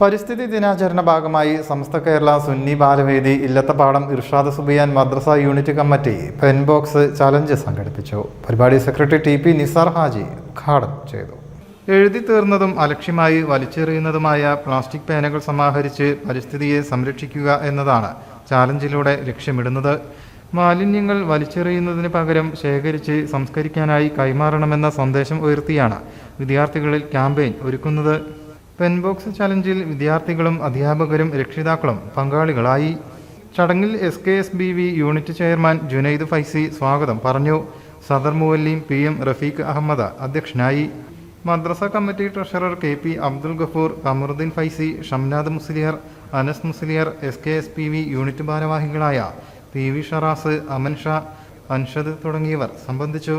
പരിസ്ഥിതി ദിനാചരണ ഭാഗമായി Samastha Kerala Sunni Balavedi Illathappadam Irshad Subiyan Madrasa unit committee pen box challenge സംഘടിപ്പിച്ചു. പരിപാടി secretary T P Nisar Haji ഉദ്ഘാടനം ചെയ്തു. എഴുതി തീർന്നതും അലക്ഷ്യമായി വലിച്ചെറിയുന്നതുമായ പ്ലാസ്റ്റിക് പേനകൾ സമാഹരിച്ച് പരിസ്ഥിതിയെ സംരക്ഷിക്കുക എന്നതാണ് ചാലഞ്ചിലൂടെ ലക്ഷ്യമിടുന്നത്. മാലിന്യങ്ങൾ വലിച്ചെറിയുന്നതിന് പകരം ശേഖരിച്ച് സംസ്കരിക്കാനായി കൈമാറണമെന്ന സന്ദേശം ഉയർത്തിയാണ് വിദ്യാർത്ഥികളിൽ ക്യാമ്പയിൻ ഒരുക്കുന്നത്. പെൻബോക്സ് ചലഞ്ചിൽ വിദ്യാർത്ഥികളും അധ്യാപകരും രക്ഷിതാക്കളും പങ്കാളികളായി. ചടങ്ങിൽ S K S B V unit chairman Junaid Faizy സ്വാഗതം പറഞ്ഞു. സദർ മുവല്ലീം പി എം റഫീഖ് അഹമ്മദ അധ്യക്ഷനായി. Madrasa committee treasurer K P Abdul Gafoor Kamaruddin Faizy Shamnad Musliyar Anas Musliyar S K S P V unit ഭാരവാഹികളായ പി വി ഷറാസ് അമൻ ഷാ അൻഷദ് തുടങ്ങിയവർ സംബന്ധിച്ചു.